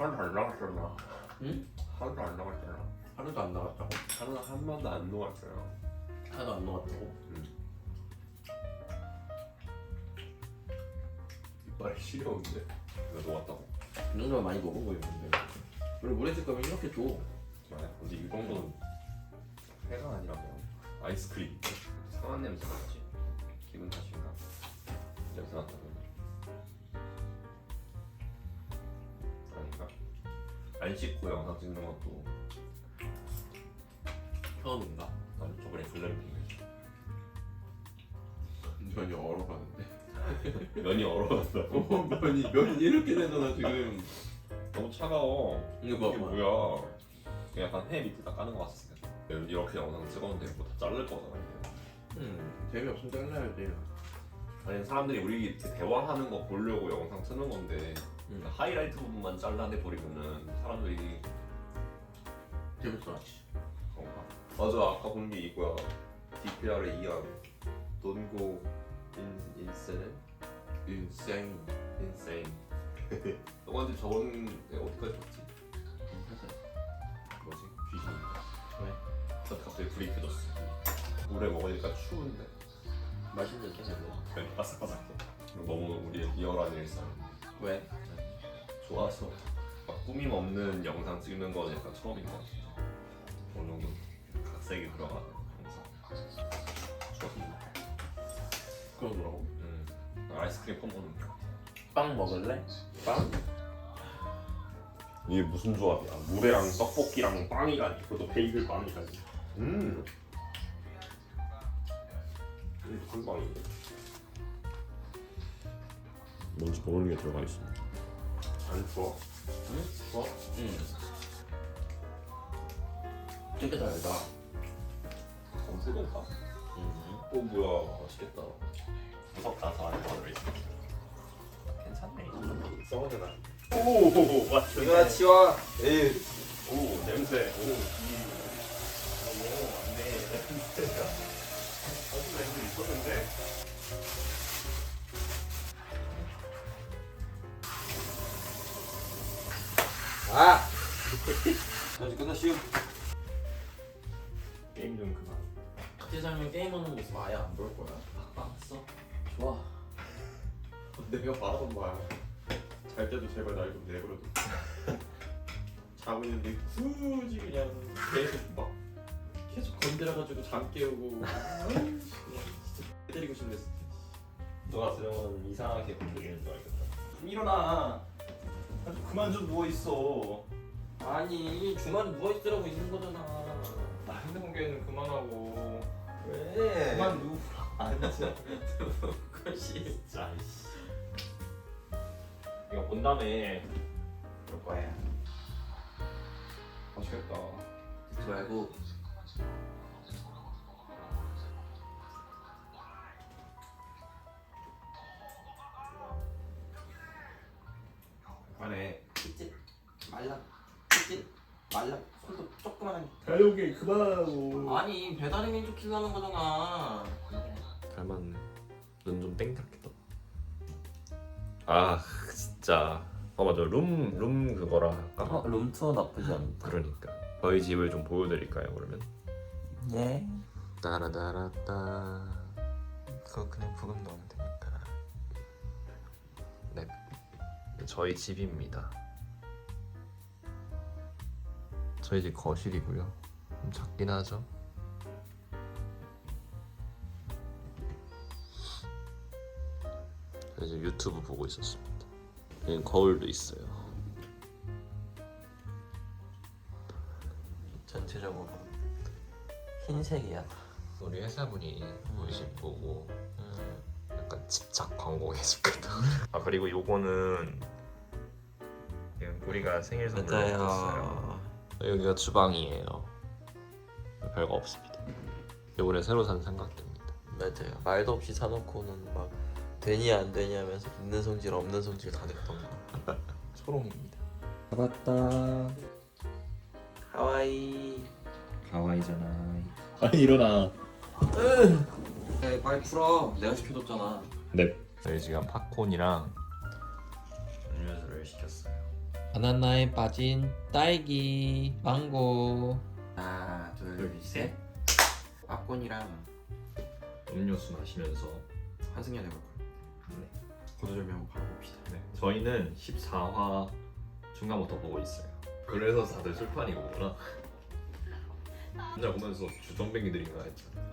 하나도 안 나갔잖아. 응? 하나도 안 나갔잖아. 하루도 안 나갔다고? 하나 한 번도 안 녹았어요. 하나도 안 나갔다고? 이빨이 시려운데 왜 녹았다고? 이 정도면 많이 먹은 거예요 근데 원래 물에질 거면 이렇게 줘 맞아. 근데 이 정도는 회가 아니라고 아이스크림 상한 냄새 나지. 기분 탓인가? 냄새 났다 아 안 씻고 영상 찍는 것도 처음인가? 난 저번에 글램핑 면이 얼어가는데? 면이 얼어간다고? 면이 면이 이렇게 되잖아 지금. 너무 차가워. 이거 이게 봐봐 뭐야? 그냥 약간 해 밑에다 까는 거 같았어 이렇게 영상 찍었는데 뭐다 자를 거잖아 이제. 음. 재미없으면 잘라야지 아니 사람들이 우리 이렇게 대화하는 거 보려고 영상 트는 건데 음. 하이라이트 부분만 잘라내 버리면은 사람들이 재밌어 하지 그런가? 맞아 아까 본 게 이거야 DPR의 이안 go in, insane 인생 insane 너한테 저번 에 어디까지 봤지? 뭐지? 귀신인가? 왜? 나 갑자기 불이 켜졌어 물에 먹으니까 추운데 맛있는데 재미 그냥 바삭바삭해 너무 우리의 리얼한 일상 왜? 좋아서 막 꾸밈 없는 영상 찍는 건 약간 처음인 것 같은데 어느 정도 각색이 들어가는 영상. 좋았어 그러더라고. 음, 아이스크림 퍼먹는 거 빵 먹을래? 빵? 이게 무슨 조합이야? 물회랑 떡볶이랑 빵이라니 그것도 베이글 빵이라니 음. 이게 무슨 빵인데? 뭔지 모르는 게 들어가 있어 안 추워? 응? 좋아? 응 되게 달다 검수건가? 음. 오 뭐야 맛있겠다 무섭다 사람이 말을 괜찮네 써보잖아 오 맞죠 이거나 치워. 에이. 오 냄새 오 오, 안돼 아직 끝났슈. 게임 좀 그만 세상에 게임하는 모습 아예 안 볼 거야 알았어 좋아. 내가 말하던 말잘 때도 제발 날 좀 내버려둬 자고 있는데 굳이 그냥 계속 막 계속 건드려가지고 잠 깨우고 아이씨, 진짜 때리고 싶네 진짜. 너가 들으면 이상하게 건드리는 줄 알겠다 좀 일어나. 그만 좀 누워 있어. 아니 주말에 누워있으라고 있는 거잖아 나 핸드폰 그만하고. 왜? 그만 누워. 앉아. 그것이 진짜 이거 본 다음에 그럴 거야. 맛있겠다 듣지 말고. 안에 찌릿 말라. 찌릿 말라. 손도 조그만한. 다육이 그만하고 아니 배달의 민족 키우는 거잖아. 닮았네 눈 좀 땡탁했다 아 진짜 아 맞아 룸 룸 그거라 할까? 어, 룸투어 나쁘지 않다. 그러니까 저희 집을 좀 보여드릴까요 그러면? 예. 따라따라따 그거 그냥 부금 넣으면 되니까. 네 저희 집입니다 저희 집 거실이고요. 좀 작긴 하죠. 지금 유튜브 보고 있었습니다. 여기 거울도 있어요. 전체적으로 흰색이야. 우리 회사분이 우리 집 보고. 음. 약간 집착 광고 해줄거든 아 그리고 요거는 우리가 생일 선물로 받았어요 여기가 주방이에요 별거 없습니다 요번에 새로 산 삼각대입니다 맞아요. 말도 없이 사놓고는 막 되니 안 되니 하면서 있는 성질 없는 성질 다 냈던 거. 초롱입니다. 잡았다 하와이. 가와이잖아 아니 일어나 네, 빨리 풀어. 내가 시켜줬잖아. 네 저희 지금 팝콘이랑 바나나에 빠진 딸기, 망고. 하나, 둘, 둘, 셋. 빠꾼이랑 음료수 마시면서 한승연 해볼 거야. 네. 거두절미하고 바로 봅시다. 네. 저희는 14화 중간부터 보고 있어요. 그래서 다들 술판이 오구나. 맨날 보면서 주정뱅이들인가 했잖아.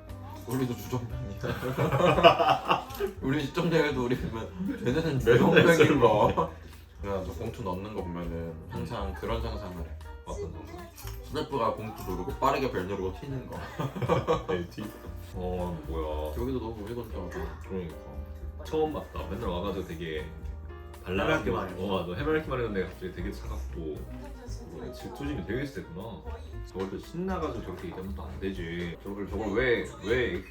우리도 주정뱅이야. 우리 시청자들도 우리 보면 쟤네는 술 주정뱅인가? 그래가지고 봉투 넣는 거 보면은 항상 그런 상상을 해. 어떤 거? 스냅프가 봉투 누르고 빠르게 벨 누르고 튀는 거. LT? 어 뭐야. 여기도 너무 우리 건조하다. 그러니까 처음 봤다. 맨날 와가지고 되게 해맑게 발랄하게 말했어. 어, 너 해맑게 말했는데 갑자기 되게 차갑고 뭐, 질투심이 되게 세구나. 저걸 또 신나가지고 저렇게 얘기하면 또 안 되지. 저걸 저걸 왜 왜?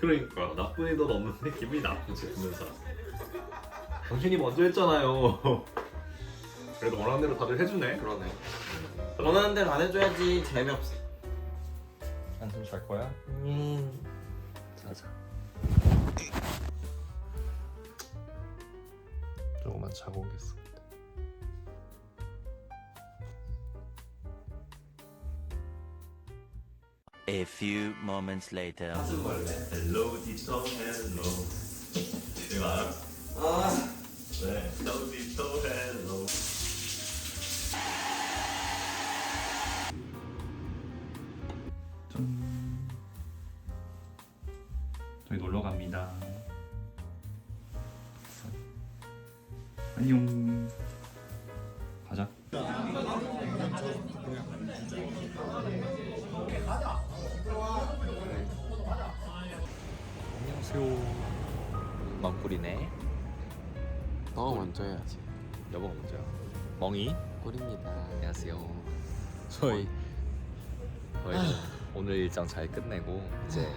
그러니까 나쁜 의도는 없는데 기분이 나쁘지 보면서. 당신이 먼저 했잖아요. 그래도 원하는 대로 다들 해주네. 그러네. 원하는 대로 안 해줘야지 재미없어. 한숨 잘 거야? 음. 자자. 조금만 자고 오겠습니다. A few moments later. 헬로 디토 헬로. 이거 알아? 아. 네. 헬로. 저희 놀러 갑니다. 안녕. 가자. 망꿀이네. 너가 먼저 해야지. 여보가 먼저야. 멍이. 꿀입니다. 안녕하세요. 저희 저희는 오늘 일정 잘 끝내고 이제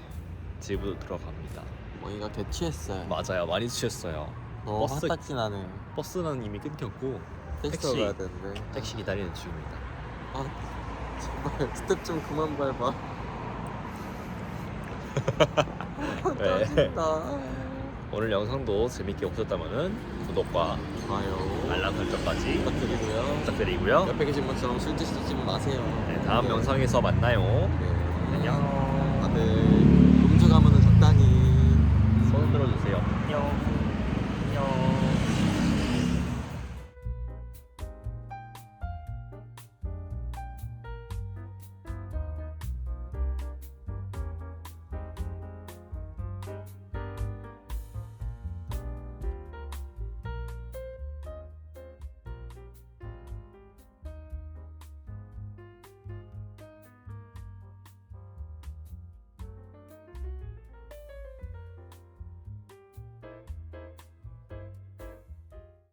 집으로 들어갑니다. 뭐이가 개취했어요. 맞아요, 많이 취했어요. 너무 버스- 화딱지 나네. 버스는 이미 끊겼고 택시 택시. 가야 되는데. 택시 기다리는 중입니다. 아 제발 스텝 좀 그만 밟아. 네. 짜증나. 오늘 영상도 재밌게 보셨다면 구독과 좋아요. 알람 설정까지 부탁드리고요. 부탁드리고요. 옆에 계신 분처럼 술 드시지 마세요. 네, 다음 영상에서 만나요. 네. 안녕. 다들